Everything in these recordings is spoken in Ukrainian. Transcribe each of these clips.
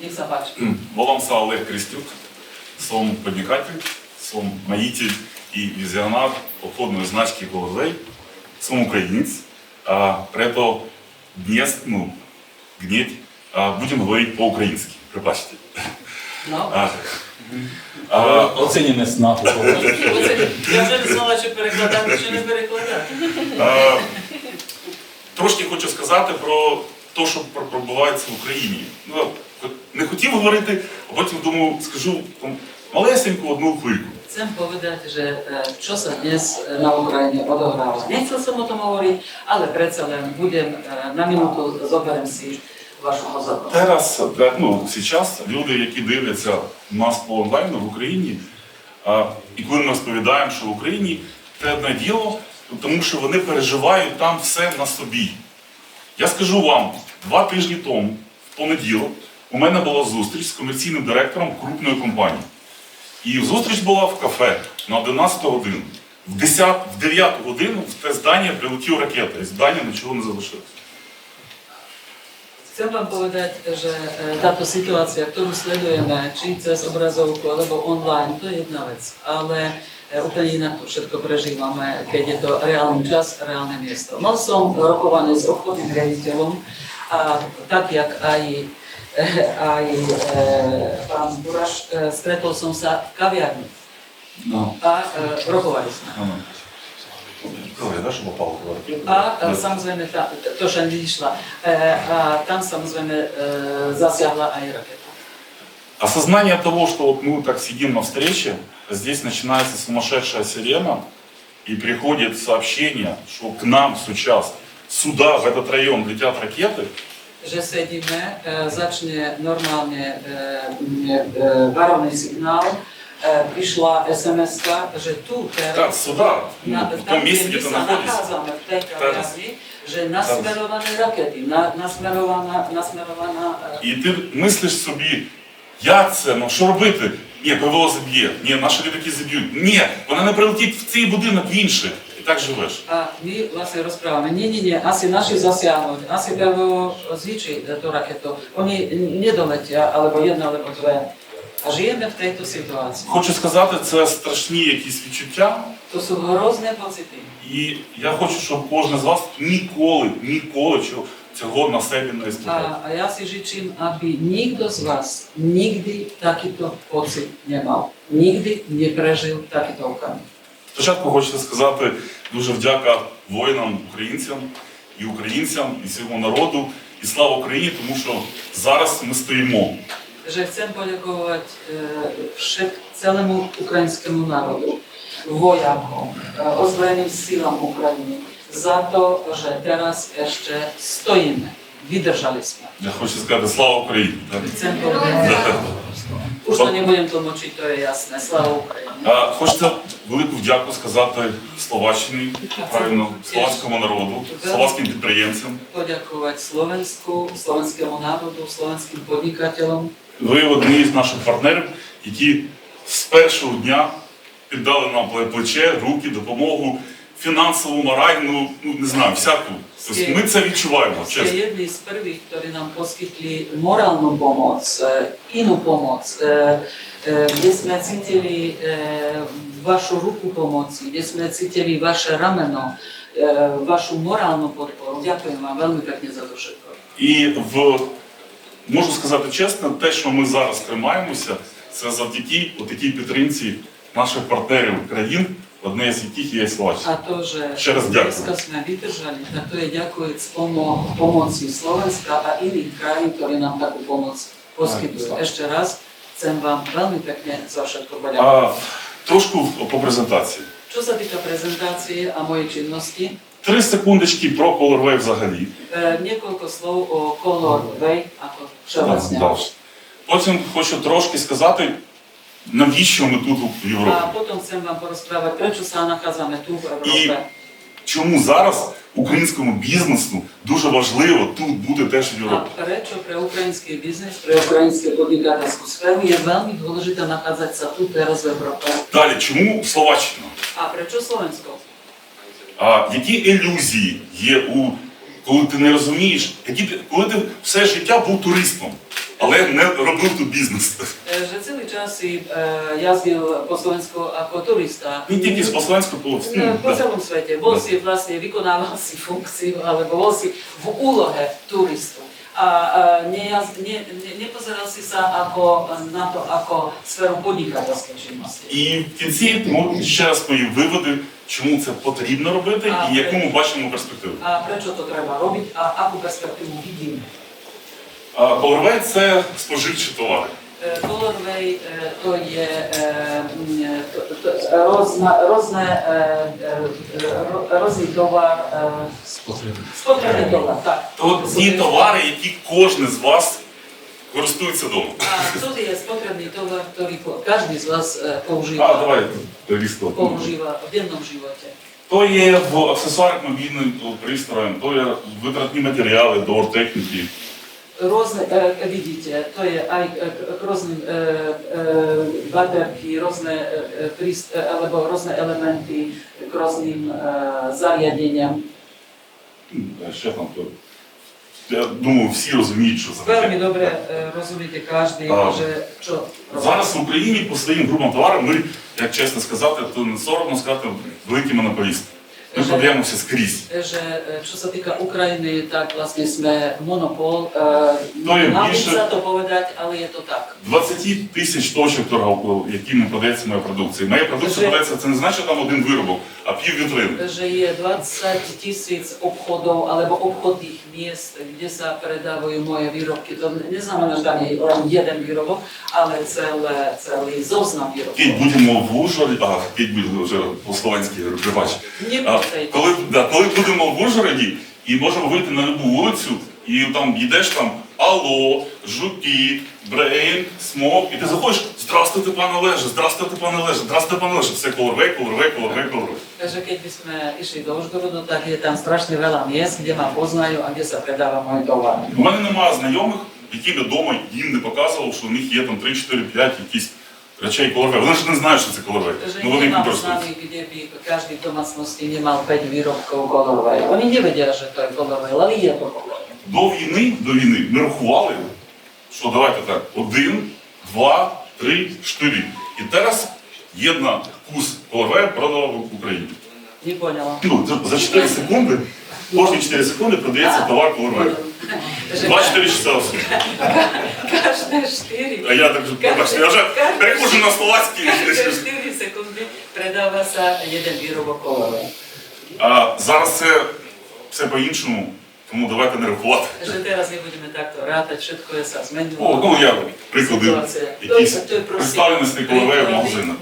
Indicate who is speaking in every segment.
Speaker 1: Zobaczy.
Speaker 2: Волам Олег Крістюк, сом подникатель, сом маїтель і візіонар обходної значки Голозей, сом українець, а прето днес, ну, гнеть, а, будем говорить по-українськи, пробачте.
Speaker 1: No.
Speaker 2: А,
Speaker 3: А,
Speaker 2: а,
Speaker 3: оцінюємо снаху.
Speaker 1: Я вже не знала, чи перекладати, чи не перекладати.
Speaker 2: а, трошки хочу сказати про те, що пробувається в Україні. Ну, не хотів говорити, а потім думаю, скажу там, малесеньку одну хвильку.
Speaker 1: Že e, čo sa dnes e, na Ukrajine odohráva. Nechcel som o tom hovoriť, ale budem e, na minútu, zoberiem si vašu pozornosť.
Speaker 2: Зараз, е, ну, зараз люди, які дивляться нас по онлайну в Україні, а, і коли ми розповідаємо, що в Україні це одне діло, тому що вони переживають там все на собі. Я скажу вам, два тижні тому, в понеділок, у мене була зустріч з комерційним директором крупної компанії. І зустріч була в кафе на 11 годину. В 10, в 9 годину в те здання прилетів ракета, і здання нічого не залишилось.
Speaker 1: E, ktorú sledujeme, či cez obrazovku alebo online, to je jedna vec. Ale e, úplne inak to všetko prežívame, keď je to reálny čas, reálne miesto. Mal som rokovanie s obchodným riaditeľom a tak, jak aj, e, aj e, pán Buraš, e, stretol som sa v kaviarni
Speaker 3: Ну,
Speaker 1: a e, rokovali sme.
Speaker 2: Ракету?
Speaker 1: A samozrejme, tá, to še nevyšla. E, a tam samozrejme zasiahla aj raketa.
Speaker 2: Осознание того, что вот мы так сидим на встрече, здесь начинается сумасшедшая сирена, и приходит сообщение, что к нам сейчас сюда, в этот район летят ракеты,
Speaker 1: Že sedíme, e, začne normálne e, e, varovný signál, e, prišla sms že tu teraz,
Speaker 2: сюда, ну,
Speaker 1: na,
Speaker 2: в том месте, где ты находишься.
Speaker 1: v tej kaviarni, že nasmerované rakety, nasmerovaná, nasmerovaná e,
Speaker 2: І ти мислиш собі, як це, ну що робити? Ні, ПВО заб'є, ні, наші літаки заб'ють. Ні, вона не прилетить в цей будинок в інший. І так живеш.
Speaker 1: A my vlastne rozprávame, nie, nie, nie, asi naši zasiahnuť, asi PVO zničí tú raketu. Oni nedoletia, alebo jedna, alebo dve. A žijeme v tejto situácii.
Speaker 2: Хочу сказати, це страшні якісь відчуття.
Speaker 1: Sú hrozné pocity.
Speaker 2: І я хочу, щоб кожен з вас ніколи, ніколи цього- цього на себе не испытав.
Speaker 1: A, a ja si žičím, aby nikto z vás nikdy takýto pocit nemal. Nikdy neprežil takýto okamih.
Speaker 2: Спочатку хочеться сказати дуже вдяка воїнам, українцям і українцям, і всьому народу, і слава Україні, тому що зараз ми стоїмо.
Speaker 1: E, celému ukrajinskému národu, vojakom, e, ozbrojeným silám Ukrajiny za to, že teraz ešte stojíme. Vydržali sme.
Speaker 2: Я хочу сказати слава Україні.
Speaker 1: Chcem povedať, už to nebudem tlmočiť, to je jasné. Слава Україні.
Speaker 2: Хочеться велику вдяку сказати Словаччині, правильно, словацькому народу, словацьким підприємцям.
Speaker 1: Poďakovať Slovensku, slovenskému národu, slovenským podnikateľom,
Speaker 2: Ви одні з наших партнерів, які з першого дня піддали нам плече, руки, допомогу, фінансову, моральну, ну не знаю, всяку. Тобто ми це відчуваємо, чесно.
Speaker 1: jedni z prvých, ktorí nám poskytli morálnu pomoc, e, inú pomoc, e, e, kde sme cítili e, vašu ruku pomoci, kde sme cítili vaše rameno, e, vašu morálnu podporu. Ďakujem vám veľmi pekne to všetko.
Speaker 2: І в можу сказати чесно, те, що ми зараз тримаємося, це завдяки такій підтримці наших партнерів країн, одне з яких є Словаччина.
Speaker 1: A to, že
Speaker 2: Ще раз дякую.
Speaker 1: sme vydržali, tak to je ďakujúc pomo- pomoci Slovenska a iných krajín, ktorí nám takú pomoc poskytujú. Ešte raz chcem vám veľmi pekne za všetko poďakovať.
Speaker 2: А трошку по презентації.
Speaker 1: Čo sa týka prezentácie a mojej činnosti,
Speaker 2: Три секундочки про Colorway взагалі.
Speaker 1: e, niekoľko slov o Color Way ako všeobecne.
Speaker 2: Так, Потім хочу трошки сказати, навіщо ми тут в Європі.
Speaker 1: A potom chcem vám porozprávať, prečo sa nachádzame tu v Európe.
Speaker 2: Чому зараз українському бізнесу дуже важливо тут бути теж в Європі.
Speaker 1: prečo pre ukrajinský biznis, pre ukrajinské podnikateľskú sféru je veľmi dôležité nachádzať sa tu teraz v Európe.
Speaker 2: Далі, чому Словаччина?
Speaker 1: A prečo Slovensko?
Speaker 2: А які ілюзії є у коли ти не розумієш, які ти, коли ти все життя був туристом? але не робив тут бізнес.
Speaker 1: Е, Že si e, jazdil po Slovensku ako turista.
Speaker 2: Не тільки з по
Speaker 1: E,
Speaker 2: ну,
Speaker 1: Po
Speaker 2: да.
Speaker 1: celom svete. Bol si vlastne, vykonával si funkciu, alebo bol si v úlohe turistu. A e, ne, ne, nepozeral si sa ako, na to ako sféru podnikateľskej činnosti.
Speaker 2: І в кінці ну, ще раз мої виводи, чому це потрібно робити
Speaker 1: А,
Speaker 2: і яку ми бачимо перспективу.
Speaker 1: A prečo to treba robiť a akú perspektívu vidíme.
Speaker 2: А – це споживчі товари.
Speaker 1: E, e, e, e, e, ro- rozný tovar, e, spotrebný tovar, tak.
Speaker 2: То ті товари, які кожен з вас користується вдома.
Speaker 1: Toto je spotrebný tovar, ktorý po- každý z vás e,
Speaker 2: А, давай різко.
Speaker 1: používa v dennom živote.
Speaker 2: То є в аксесуарах мобільним пристроєм, то є витратні матеріали, до техніки.
Speaker 1: Rôzne, e, vidíte, to je aj e, k rôznym e, e, baterky, rôzne e, e, príst, e, alebo rôzne elementy k rôznym e, zariadeniam.
Speaker 2: М, Ще там то. Я думаю, всі розуміють, що це таке.
Speaker 1: dobre e, rozumiete každý,
Speaker 2: А,
Speaker 1: že čo
Speaker 2: Зараз в Україні по своїм групам товарам ми, як чесно сказати, то не соромно сказати, великі монополісти. Ми продаємося скрізь.
Speaker 1: Що, що се тика України, так власне vlastne монопол.
Speaker 2: То є
Speaker 1: більше
Speaker 2: bільше-
Speaker 1: sa to povedať, ale так.
Speaker 2: 20 тисяч точок торгових, якими продається моя продукція. Моя продукція продається, це не значить що там один виробок, а пів вітрини.
Speaker 1: Je 20 tisíc obchodov alebo obchodných miest, kde sa predávajú moje výrobky. To neznamená, že tam je len jeden výrobok, ale celé, celý zoznam
Speaker 2: Піть
Speaker 1: výrobkov.
Speaker 2: будемо в Ужгороді, а піть буде вже по-словенськи вибач.
Speaker 1: Не
Speaker 2: А,
Speaker 1: путайте.
Speaker 2: коли, да, коли будемо в Ужгороді і можемо вийти на любу вулицю, і там йдеш там Алло, Жуки, Брейн, Смок, і ти заходиш, здравствуйте, пане Олеже, здравствуйте, пане Олеже, здравствуйте, пане Олеже. Все колорвей, колорвей, колорвей, колорвей.
Speaker 1: By sme išli do Užgorodu, tak je tam strašne veľa miest, kde ma poznajú a kde sa predáva môj tovar.
Speaker 2: У мене немає знайомих, яким я вдома їм не показував, що у них є там 3, 4, 5 якісь речей колорвей. Вони ж не знають, що це колорвей. Ну вони не користуються.
Speaker 1: známych, kde by každý v domácnosti nemal 5 výrobkov Colorway. Oni nevedia, že to je Colorway, ale je to Colorway.
Speaker 2: До війни, до війни ми рахували, що давайте так, один, два, три, чотири. І зараз єдна кус колорвея продала в Україні.
Speaker 1: Не поняла.
Speaker 2: Ну, за- за 4 секунди, кожні 4 секунди продається товар.
Speaker 1: Že
Speaker 2: 24 часа.
Speaker 1: každé 4
Speaker 2: А я так, пробачте, я вже переходжу на словацький.
Speaker 1: Každé 4 sekundy predáva sa jeden výrobok
Speaker 2: А зараз це все по-іншому, тому давайте не рахувати.
Speaker 1: Že teraz nebudeme takto rátať, všetko je sa zmenilo.
Speaker 2: О, ну я приклади, якісь представленості колорвея в магазинах.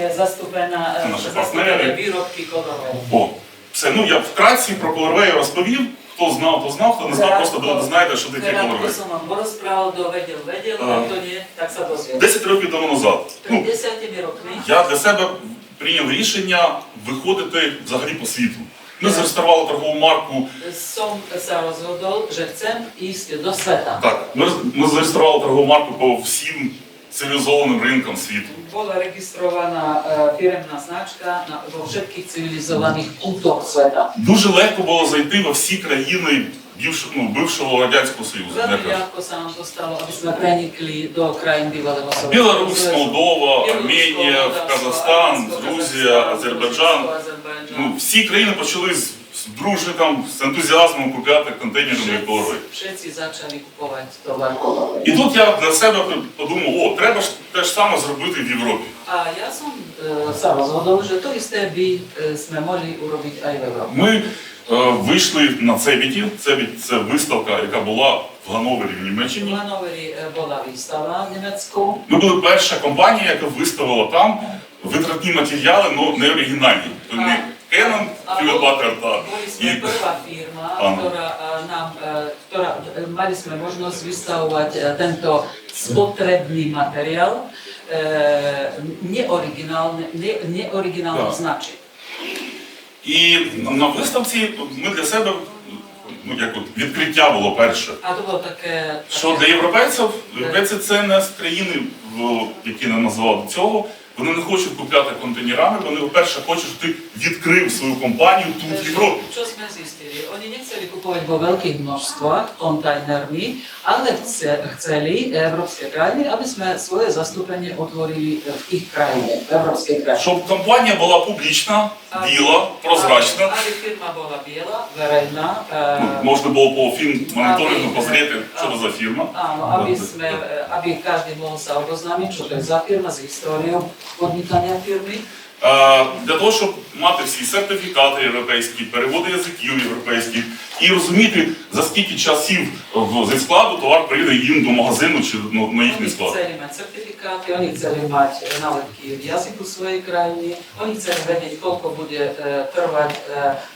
Speaker 1: Je zastúpená,
Speaker 2: Це наші
Speaker 1: zastúpené
Speaker 2: партнери.
Speaker 1: výrobky Colorway.
Speaker 2: О, все, ну я вкратці про колорвея розповів. Хто знав, то знав, хто не знав, просто знаєте, що таке колорвей.
Speaker 1: som vám porozprával, kto vedel, vedel,
Speaker 2: А.
Speaker 1: kto nie, tak sa dozvie.
Speaker 2: 10 років тому назад. Ну, я для себе прийняв рішення виходити взагалі по світу. Ми зареєстрували торгову марку.
Speaker 1: do.
Speaker 2: Так, ми, ми зареєстрували торгову марку по всім цивілізованим ринкам світу.
Speaker 1: Bola registrovaná e, firemná značka na, všetkých civilizovaných kútoch sveta.
Speaker 2: Дуже легко було зайти во всі країни бившого, ну, бившого Радянського Союзу. Як кажуть.
Speaker 1: ľahko sa nám to stalo, aby sme prenikli do bývalého Sovietskeho
Speaker 2: Білорусь, Молдова, Арменія, Казахстан, Грузія, Азербайджан. Ну, всі країни почали з, з дружиком, з ентузіазмом купляти.
Speaker 1: Všetci, všetci začali kupovať tovar Colorway.
Speaker 2: І тут я для себе подумав, о, треба ж те ж саме зробити в Європі.
Speaker 1: A ja som e, sa rozhodol, že to isté by e, sme mohli urobiť aj v Európe.
Speaker 2: Ми е, вийшли на Цебіті. Цебіт це виставка, яка була в Гановері в Німеччині.
Speaker 1: Hanoveri e, bola výstava v
Speaker 2: Ми були перша компанія, яка виставила там витратні матеріали, але не оригінальні. То не Canon,
Speaker 1: A
Speaker 2: Hewlett
Speaker 1: bol-
Speaker 2: Packard, tá.
Speaker 1: boli
Speaker 2: I-
Speaker 1: prvá firma, ktorá e, nám, e, ktorá, e, mali sme možnosť vystavovať e, tento spotrebný materiál, e, neoriginálne, ne, neoriginálnych
Speaker 2: Tak.
Speaker 1: značiek.
Speaker 2: І на виставці ми для себе ну, як от, відкриття було перше.
Speaker 1: A to bolo také...
Speaker 2: Що для європейців, європейці це не з країни, які не називали цього, Вони не хочуть купляти контейнерами, вони, по-перше, хочуть, щоб ти відкрив свою компанію тут в Європі.
Speaker 1: Čo sme zistili? Oni nechceli kupovať vo veľkých množstvách kontajnermi, ale chce, chceli európske krajiny, aby sme svoje zastúpenie otvorili v ich krajine, v európskej krajine.
Speaker 2: Щоб компанія була публічна, біла, прозрачна.
Speaker 1: Aby firma bola biela, verejná.
Speaker 2: Ну,
Speaker 1: e,
Speaker 2: можна було по фін моніторингу
Speaker 1: Аби-
Speaker 2: позріти, що це за фірма.
Speaker 1: Áno, aby, sme, e, aby každý mohol sa oboznámiť, čo
Speaker 2: Для того, щоб мати всі сертифікати європейські, переводи язиків європейських і розуміти, за скільки часів зі складу товар прийде їм до магазину чи ну, на їхній склад.
Speaker 1: Certifikáty, oni chceli mať e, nálepky v jazyku svojej krajiny, oni chceli vedieť, koľko bude e, trvať e,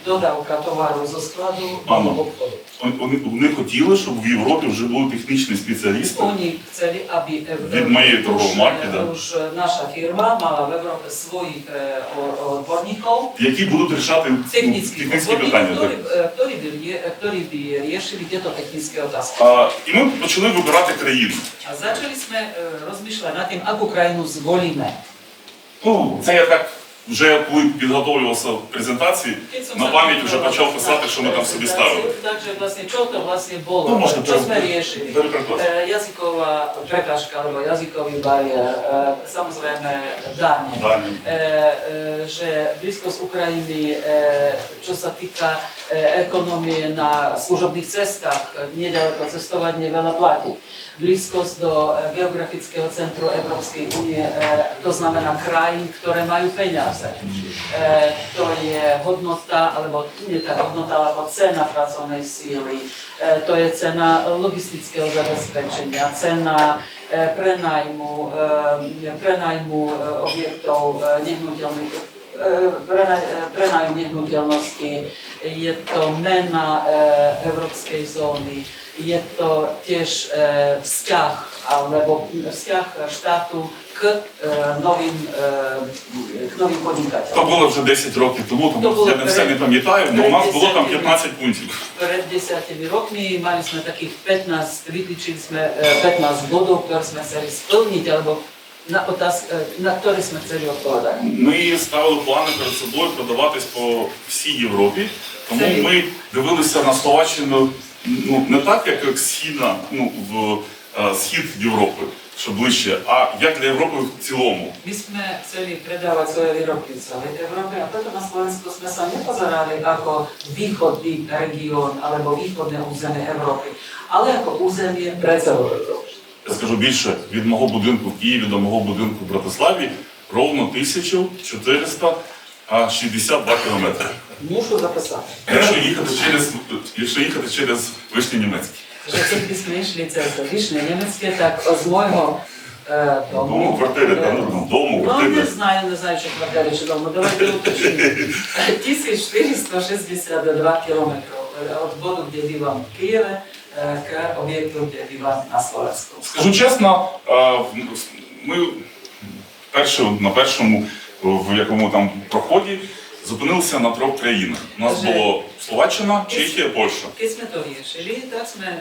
Speaker 1: dodávka tovaru zo skladu do obchodu.
Speaker 2: Вони, вони хотіли, щоб в Європі вже були технічні спеціалісти.
Speaker 1: Oni chceli, aby e,
Speaker 2: Від моєї торгової
Speaker 1: už,
Speaker 2: марки,
Speaker 1: e,
Speaker 2: да.
Speaker 1: už e, naša firma mala v Európe svojich e, o- odborníkov,
Speaker 2: які будуть рішати ну,
Speaker 1: technických
Speaker 2: технічні
Speaker 1: odborníkov,
Speaker 2: питання.
Speaker 1: ktorí,
Speaker 2: так.
Speaker 1: e, ktorí, by, rie- ktorí by riešili tieto technické otázky.
Speaker 2: А, і ми почали вибирати країну.
Speaker 1: A začali sme e, rozmýšľať nad tým, akú krajinu zvolíme.
Speaker 2: Ну, це я так вже коли підготовлювався в презентації, на пам'ять вже почав писати,
Speaker 1: na
Speaker 2: що ми там собі ставили.
Speaker 1: Takže vlastne, čo to vlastne bolo,
Speaker 2: Ну, можна
Speaker 1: čo sme
Speaker 2: пере-
Speaker 1: riešili.
Speaker 2: перепрокласти.
Speaker 1: E, jazyková prekážka alebo jazykový bariér, e, samozrejme dáne.
Speaker 2: Далі.
Speaker 1: E, e, že blízkosť Ukrajiny, e, čo sa týka e, ekonomie na služobných cestách, e, nedaleko cestovanie veľa platí. Blízkosť do e, geografického centru Európskej únie, e, to znamená krajín, ktoré majú peniaze. E, to je hodnota, alebo nie tá hodnota, alebo cena pracovnej síly, to je cena logistického zabezpečenia, cena prenajmu, prenajmu objektov nehnuteľných prena- prenájom nehnuteľnosti, je to mena e, európskej zóny, je to tiež e, vzťah alebo vzťah štátu k e, novým, e, k novým
Speaker 2: То було вже 10 років тому,
Speaker 1: То
Speaker 2: тому
Speaker 1: було
Speaker 2: я не все не
Speaker 1: перед-
Speaker 2: пам'ятаю, але у нас було там 15 пунктів.
Speaker 1: Pred desiatimi rokmi mali sme takých 15, vytýčili sme e, 15 bodov, ktoré sme chceli splniť, alebo na, otáz, e, na ktoré sme chceli odpovedať.
Speaker 2: Ми ставили плани перед собою продаватись по всій Європі, тому ми дивилися на Словаччину ну, не так, як, східна, ну, в е, схід Європи, що ближче, а як для Європи в цілому.
Speaker 1: My sme chceli predávať svoje výrobky v celej Európe a preto na Slovensku sme sa nepozerali ako východný región alebo východné územie Európy, ale ako územie pre celú Európu.
Speaker 2: Я скажу більше, від мого будинку в Києві до мого будинку в Братиславі ровно 1462 кілометри.
Speaker 1: Mušu zapísať,
Speaker 2: Якщо їхати через, якщо їхати через Вишні Німецькі.
Speaker 1: by sme išli cez Vyšné Nemecké, tak z môjho e,
Speaker 2: Дому, квартири, та, ну, дому,
Speaker 1: No
Speaker 2: квартири.
Speaker 1: не знаю, не знаю, що квартири чи дому. Давайте уточнимо. 1462 кілометрів від боду, де в Києві, е, к об'єкту, де bývam на Словensku.
Speaker 2: Скажу чесно, е, ми перше, на першому, в якому там проході, зупинилися на трьох країнах. У нас було Словаччина, Чехія, Польща.
Speaker 1: Keď sme to riešili, tak sme e,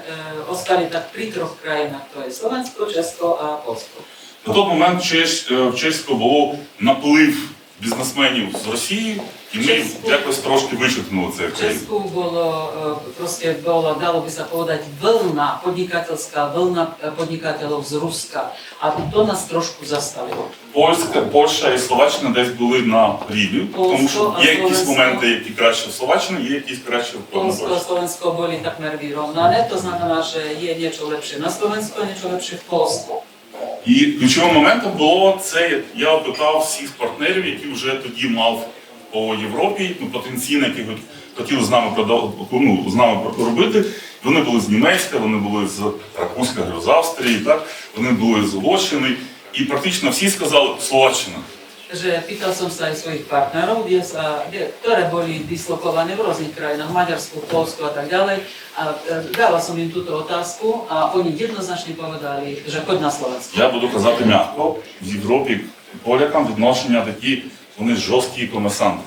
Speaker 1: ostali tak pri troch krajinách, to je Slovensko, Česko a Polsko.
Speaker 2: На той момент Чеш, е, в Чеську було наплив бізнесменів з Росії, і ми
Speaker 1: Чеську.
Speaker 2: якось трошки
Speaker 1: e, proste bolo, dalo by sa povedať, vlna, podnikateľská vlna e, podnikateľov z Ruska. A to nás trošku zastavilo.
Speaker 2: Польська, Польща і Словаччина десь були на рівні, тому що
Speaker 1: Польсько, а
Speaker 2: є якісь моменти, які краще в Словаччині, є якісь краще в Польщі.
Speaker 1: Slovensko boli takmer vyrovnané, to znamená, že je niečo lepšie na Slovensku a niečo lepšie v Polsku.
Speaker 2: І ключовим моментом було це, я опитав всіх партнерів, які вже тоді мав по Європі, ну, потенційно, які хот- хотіли з нами продав, ну, з нами робити. Вони були з Німецька, вони були з Ракунська, з Австрії, так? вони були з Угорщини. І практично всі сказали Словаччина.
Speaker 1: Že pýtal som sa aj svojich partnerov, kde sa, kde, ktoré boli dislokované v rôznych krajinách, Maďarsku, Polsku a tak ďalej. A e, dala som im túto otázku a oni jednoznačne povedali, že choď na Slovensko.
Speaker 2: Я буду казати м'яко, в Європі полякам відношення такі, вони жорсткі комесанти.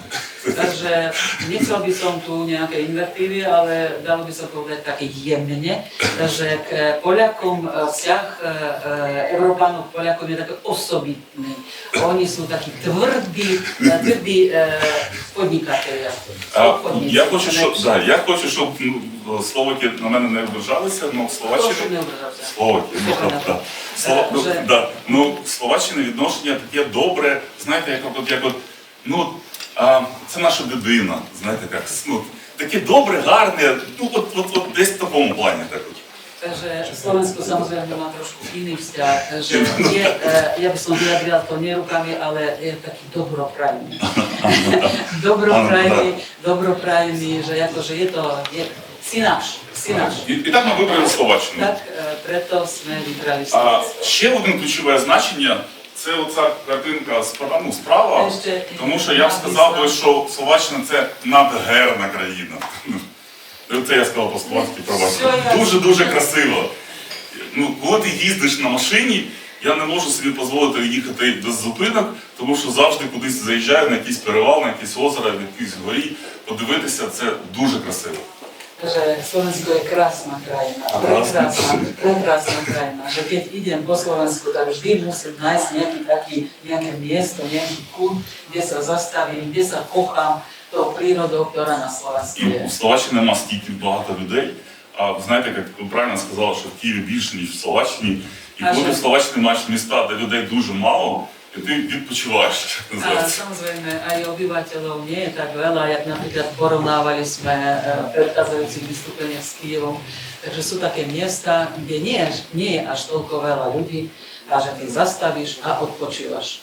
Speaker 1: Takže nechcel by som tu nejaké invertívy, ale dalo by sa povedať také jemne, že k Poliakom e, vzťah e, e, Európanov k Poliakom je taký osobitný. Oni sú takí tvrdí, e, tvrdí e, Obchodníci,
Speaker 2: я хочу, щоб да, я хочу, щоб ну, словаки на мене не ображалися, але
Speaker 1: Прошу
Speaker 2: Словаччина. Словаки, ну,
Speaker 1: Слухай,
Speaker 2: да. Слова, ну, да. ну, Словаччина відношення таке добре, знаєте, як от, як от ну, а, це наша дитина, знаєте, як, ну, таке добре, гарне, ну, от, от, от десь в такому плані. Так от.
Speaker 1: E, ja by som vyjadrila to nie rukami, ale je taký dobroprajný. dobroprajný, dobroprajný, že akože je to, je, si náš, si náš.
Speaker 2: І, так ми вибрали Словаччину.
Speaker 1: Tak e, preto sme vybrali
Speaker 2: А
Speaker 1: Slovensko.
Speaker 2: ще одне ключове значення це оця картинка справа, ну, справа. Тому що я б сказав би, що Словаччина це надгерна країна. Ну, Це я сказав по-словацьки про вас. Дуже-дуже красиво. Ну, коли ти їздиш на машині, я не можу собі дозволити їхати без зупинок, тому що завжди кудись заїжджаю на якийсь перевал, на якісь озеро, на якійсь горі. Подивитися це дуже красиво.
Speaker 1: Že Slovensko je krásna krajina, prekrásna, prekrásna krajina, že keď idem po Slovensku, tak vždy musím nájsť nejaký taký, nejaké miesto, nejaký kút, kde sa zastavím, kde sa kochám tou prírodou, ktorá na Slovensku
Speaker 2: І
Speaker 1: je.
Speaker 2: у Словаччині нема стільки багато людей. А ви знаєте, як ви правильно сказали, що в Києві більше, ніж в Словаччині. І коли в Словаччині маєш міста, де людей дуже мало, і ти відпочиваєш. що
Speaker 1: A
Speaker 2: називається.
Speaker 1: samozrejme aj obyvateľov nie je tak veľa, jak napríklad porovnávali sme e, v predchádzajúcich vystúpeniach s Kijevom. Takže sú také miesta, kde nie, je- nie je až toľko veľa ľudí a že ty zastavíš a odpočívaš.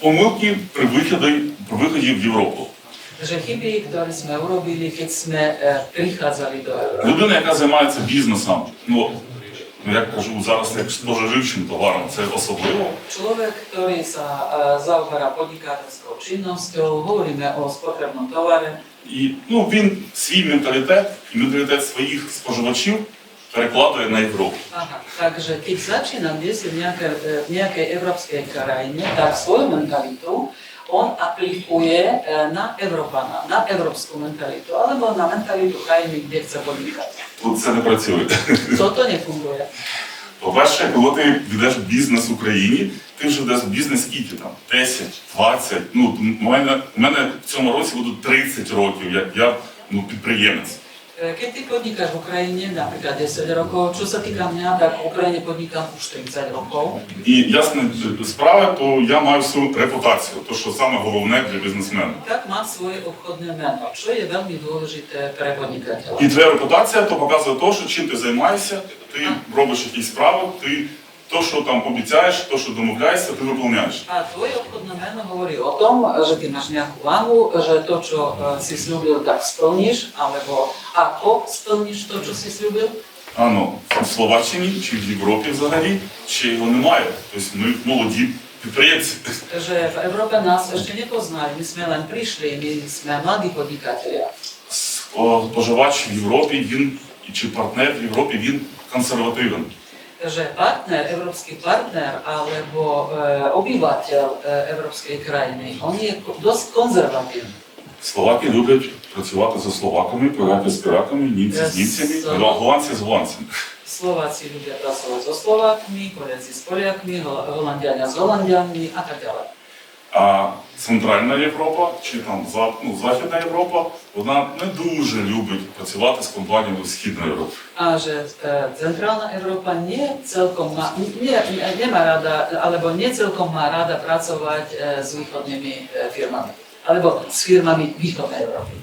Speaker 2: Помилки при виході, при виході в Європу.
Speaker 1: chyby, ktoré sme urobili, keď sme e, prichádzali do Európy.
Speaker 2: Людина, яка займається бізнесом, ну ну, як кажу, зараз як споживчим товаром, це особливо.
Speaker 1: Sa e, zaoberá podnikateľskou činnosťou, hovoríme o spotrebnom tovare,
Speaker 2: І ну, він свій менталітет і менталітет своїх споживачів перекладує на Європу.
Speaker 1: Kde si v nejakej, e, v nejakej európskej krajine, tak svoju mentalitu on aplikuje e, na Európana, na európsku mentalitu, alebo na mentalitu krajiny, kde chce podnikať.
Speaker 2: Тут це не працює.
Speaker 1: Toto nefunguje.
Speaker 2: По-перше, коли ти ведеш бізнес в Україні, ти вже ведеш бізнес скільки там? 10, 20. Ну, у мене, у мене в цьому році буде 30 років, як я ну, підприємець.
Speaker 1: E, Keď ty podnikáš v Ukrajine napríklad 10 rokov, čo sa týka mňa, tak v Ukrajine podnikám už 30 rokov.
Speaker 2: І ясна справа, то я маю свою репутацію, то що саме головне для бізнесмена.
Speaker 1: Tak mám svoje obchodné meno, čo je veľmi dôležité pre podnikateľa.
Speaker 2: І твоя репутація то показує те, що чим ти займаєшся, ти робиш якісь справи, ти то, що там обіцяєш, то, що домовляєшся, ти.
Speaker 1: A tvoje obchodné meno hovorí o tom, že ty máš nejakú váhu, že to, čo e, si slúbil, tak splníš, alebo ako splníš to, čo si slúbil.
Speaker 2: А ну, в Словаччині чи в Європі взагалі ще його немає. Тобто ми молоді підприємці.
Speaker 1: Že v Európe nás ešte nepoznali, my sme len prišli, my sme mladí podnikatelia.
Speaker 2: Споживач в Європі він чи партнер в Європі він консервативен.
Speaker 1: že partner, európsky partner alebo e, obyvateľ e, európskej krajiny, on je dosť konzervatívny.
Speaker 2: Slováky ľubia pracovať so Slovákami, Poláky s Polákami, Nímci s Nímcami, Holandci s Holandcami.
Speaker 1: Slováci ľudia pracovať so Slovákmi, Poliaci s Poliakmi, Holandiania s Holandiami a tak ďalej.
Speaker 2: A Центральна Європа чи там ну, Західна Європа, вона не дуже любить працювати з компаніями Східної Європи.
Speaker 1: Centrálna Európa nie celkom má, nie, nemá rada, alebo nie celkom má rada pracovať e, s východnými e, firmami, alebo s firmami východnej Európy.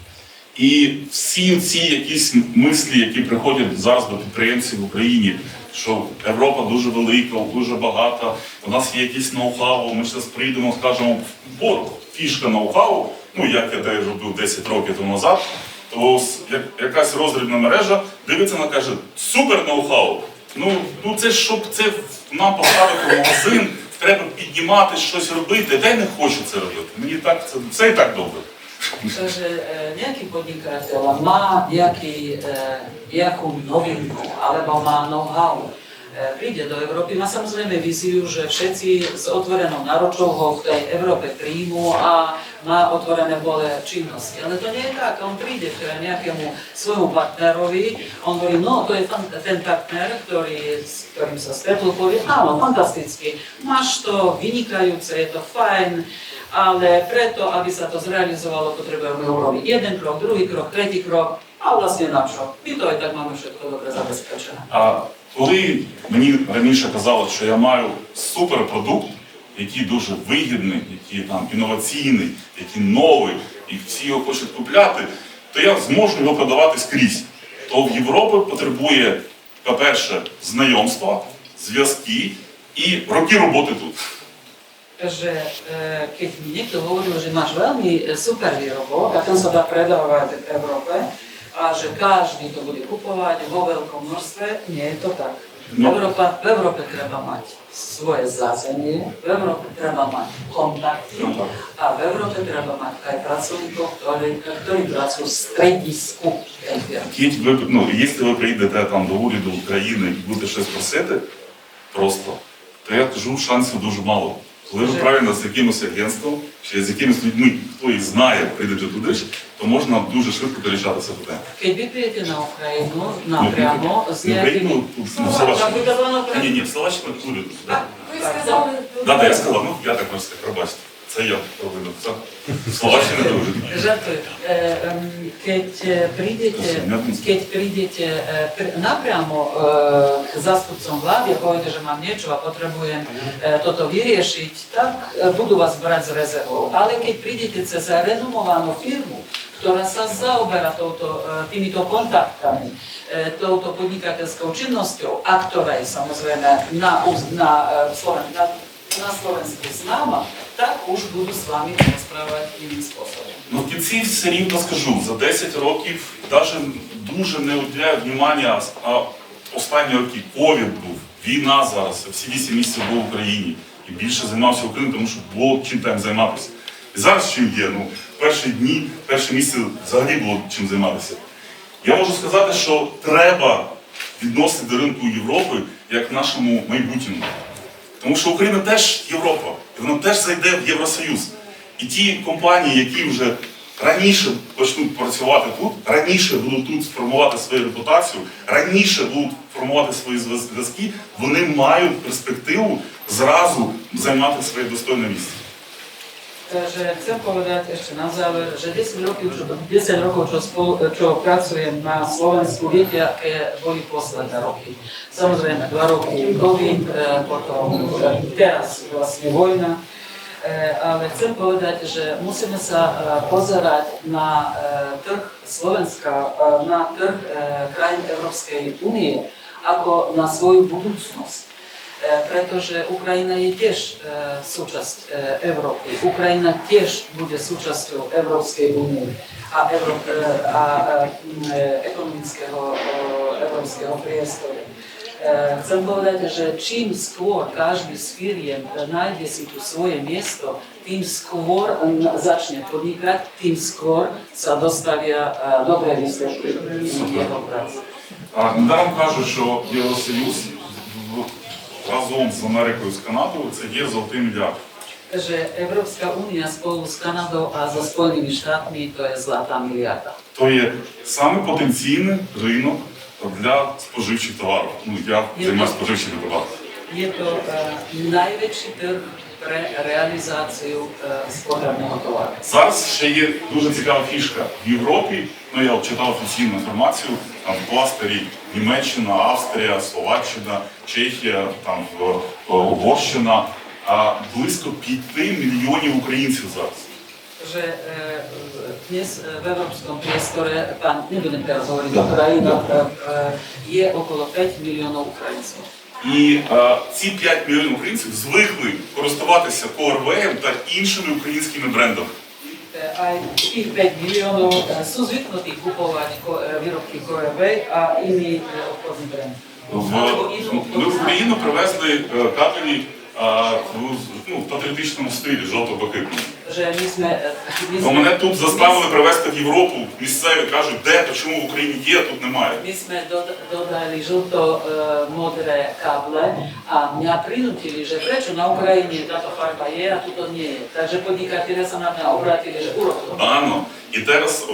Speaker 2: І всі ці якісь мислі, які приходять зараз до підприємців в Україні, що Європа дуже велика, дуже багата, у нас є якісь ноу-хау, ми зараз прийдемо, скажемо, от фішка ноу-хау, ну як я теж робив 10 років тому назад, то як- якась роздрібна мережа дивиться на каже, супер ноу-хау. Ну, ну це щоб це нам поставити в магазин, треба піднімати, щось робити. Та я не хочу це робити. Мені так це все і так добре.
Speaker 1: Takže e, nejaký podnikateľ má nejaký, e, nejakú novinku alebo má know-how e, príde do Európy, má samozrejme víziu, že všetci s otvorenou náročou ho v tej Európe príjmu a má otvorené vole činnosti. Ale to nie je tak, on príde k nejakému svojmu partnerovi, on hovorí, no to je ten partner, ktorý, s ktorým sa stretol, povie, áno, fantasticky, máš to vynikajúce, je to fajn, ale preto, aby sa to zrealizovalo, potrebujeme urobiť jeden krok, druhý krok, tretí krok a vlastne na čo? My to aj tak máme všetko dobre zabezpečené.
Speaker 2: А коли мені раніше казали, що я маю суперпродукт, який дуже вигідний, який там інноваційний, який новий, і всі його хочуть купляти, то я зможу його продавати скрізь. То в Європі потребує, по-перше, знайомства, зв'язки і роки роботи тут.
Speaker 1: E, e, ten sa dá predávať v Európe a že každý to bude kupovať vo veľkom množstve, nie je to tak.
Speaker 2: No.
Speaker 1: Európa, v Európe treba mať svoje zázemie, v Európe treba mať kontakty
Speaker 2: No tak.
Speaker 1: a v Európe treba mať aj pracovníkov, ktorí, ktorí pracujú v stredisku tej firmy.
Speaker 2: Кіть, ви, ну, якщо ви прийдете там до уряду України і будете щось просити, просто, то я кажу, шансів дуже мало. Коли ви правильно з якимось агентством чи з якимись людьми, хто їх знає, прийдете туди ж, то можна дуже швидко вирішати туди. питання.
Speaker 1: прийти на prídete na Ukrajinu napriamo s
Speaker 2: Не Україну, ну, в Словаччині. Ні, ні, в Словаччині уряду. Да.
Speaker 4: Ви сказали,
Speaker 2: Да, я сказав, ну я так просто пробачте. Це я повинен. Це в Словаччині дуже.
Speaker 1: Žartujem. E, em, Keď e, prídete, keď prídete e, pr- napriamo e, k zástupcom vlády a poviete, že mám niečo a potrebujem e, toto vyriešiť, tak e, budú vás brať z rezervou. Ale keď prídete cez renomovanú firmu, ktorá sa zaoberá touto, e, týmito kontaktami, e, touto podnikateľskou činnosťou, a ktorá samozrejme na, na, e, na, na Slovensku známa, už budú s vami rozprávať iným spôsobom.
Speaker 2: Ну, в кінці все рівно скажу, за 10 років навіть дуже не уділяю внимання, а останні роки ковід був, війна зараз, всі 8 місяців був в Україні і більше займався Україною, тому що було чим там займатися. І зараз чим є, ну, перші дні, перші місяці взагалі було чим займатися. Я можу сказати, що треба відносити до ринку Європи як нашому майбутньому. Тому що Україна теж Європа, і вона теж зайде в Євросоюз. І ті компанії, які вже раніше почнуть працювати тут, раніше будуть тут сформувати свою репутацію, раніше будуть формувати свої зв'яз- зв'язки, вони мають перспективу зразу займати своє достойне місце.
Speaker 1: Takže chcem povedať ešte na záver, že 10 rokov, čo, 10 rokov, čo, spolu, čo pracujem na Slovensku, viete, aké boli posledné roky. Samozrejme, dva roky COVID, e, potom e, teraz vlastne vojna, E, ale chcem povedať, že musíme sa pozerať na trh Slovenska, na trh krajín Európskej únie ako na svoju budúcnosť. E, pretože Ukrajina je tiež e, súčasť e, Európy. Ukrajina tiež bude súčasťou Európskej únie a, Euró- e, a e, m, e, ekonomického e, európskeho priestoru. E, Chcem povedať, že čím skôr každý z firiem e, nájde si tu svoje miesto, tým skôr m, začne podnikať, tým skôr sa dostavia e, dobré výsledky jeho práce.
Speaker 2: А недаром кажуть, що Євросоюз в- разом з Америкою, з Канадою це є золотий мільярд.
Speaker 1: že Európska únia spolu s Kanadou a so Spojenými štátmi to je zlatá miliarda.
Speaker 2: То є саме потенційний ринок для споживчих товарів. Ну я займаюся споживчими товарами.
Speaker 1: To uh, najväčší trh pre realizáciu uh, spotrebného tovaru.
Speaker 2: Зараз ще є дуже цікава фішка. В Європі, ну я читав офіційну інформацію, там в кластері Німеччина, Австрія, Словаччина, Чехія, там в Угорщина, а близько 5 мільйонів українців зараз.
Speaker 1: Že e, dnes e, v európskom priestore, pán, nebudem teraz hovoriť o krajinách, e, e, je 5 miliónov Ukrajincov.
Speaker 2: І е, ці 5 мільйонів українців звикли користуватися КОРВ та іншими українськими брендами.
Speaker 1: E, Aj tých 5 miliónov e, sú zvyknutí kupovať ko- e, výrobky KORV a iný e, obchodný brand.
Speaker 2: В, ми в Україну привезли е, кабелі а, в ну, в патріотичному стилі, жовто-блакитному.
Speaker 1: E, my
Speaker 2: Бо
Speaker 1: sme,
Speaker 2: мене тут заставили привезти в Європу, місцеві кажуть, де, то чому в Україні є, а тут немає.
Speaker 1: doda- dodali žlto-modré kable a mňa prinútili, že prečo na Ukrajine táto farba je a tuto nie je. Takže podnikatelia sa na mňa obratili, že urob to.
Speaker 2: Áno. І зараз,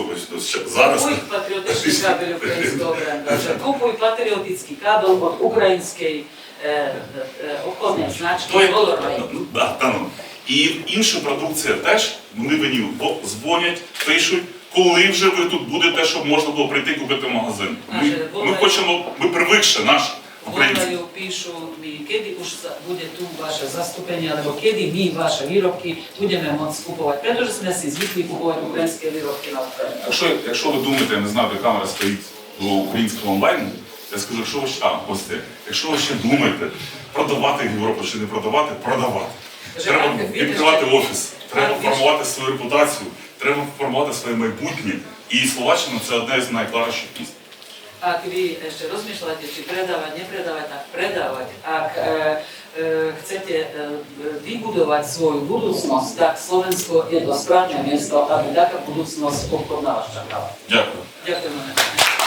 Speaker 1: ukrajinského branda, že kupuj patriotický kábel od ukrajinskej e, e, obchodnej značky
Speaker 2: то є,
Speaker 1: Colorway.
Speaker 2: ну, да, та, ну. І інша продукція теж, вони мені дзвонять, пишуть, коли вже ви тут будете, щоб можна було прийти купити в магазин. Ми, ми хочемо, ми привикши наш.
Speaker 1: Volajú, píšu mi, kedy už bude tu vaše zastúpenie, alebo kedy my vaše výrobky budeme môcť kupovať, pretože sme si zvykli kupovať ukrajinské výrobky na Ukrajine.
Speaker 2: Якщо, якщо ви думаєте, я не знаю, де камера стоїть до українського онлайну, я скажу, якщо ви ще, а, ось це, якщо ви ще думаєте, продавати Європу чи не продавати, продавати. Треба відкривати
Speaker 1: že-
Speaker 2: офіс, треба формувати свою репутацію, треба формувати своє майбутнє. І Словаччина це одне з найкращих місць.
Speaker 1: Ak vy ešte rozmýšľate, či predávať, nepredávať, tak predávať. Ak e, e, chcete e, vybudovať svoju budúcnosť, tak Slovensko je to správne miesto, aby taká budúcnosť obchodná vás čakala.
Speaker 2: Дякую.
Speaker 1: Ďakujem.